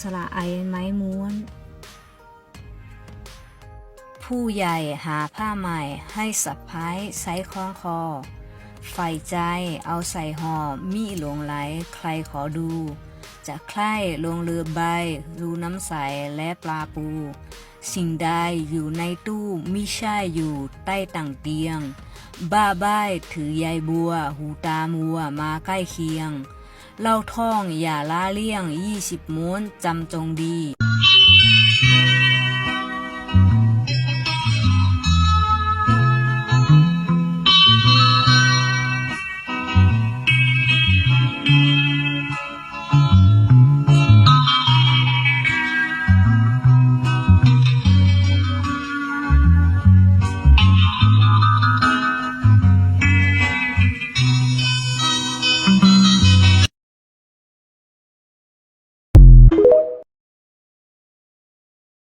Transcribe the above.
สระไอไม้ม้วน ผู้ใหญ่หาผ้าใหม่ให้สะพ้ายใส่คล้องคอใฝ่ใจเอาใส่ห่อมีหลวงไหลใครขอดู จะใคร่ลงเรือใบ รูน้ำใสและปลาปู สิ่งใดอยู่ในตู้มิใช่อยู่ใต้ต่างเตียง บ้าใบาถือยายบัว หูตามัวมาใกล้เคียง เล่าท่องอย่าล้าเลี่ยงยี่สิบม้วนจำจงดี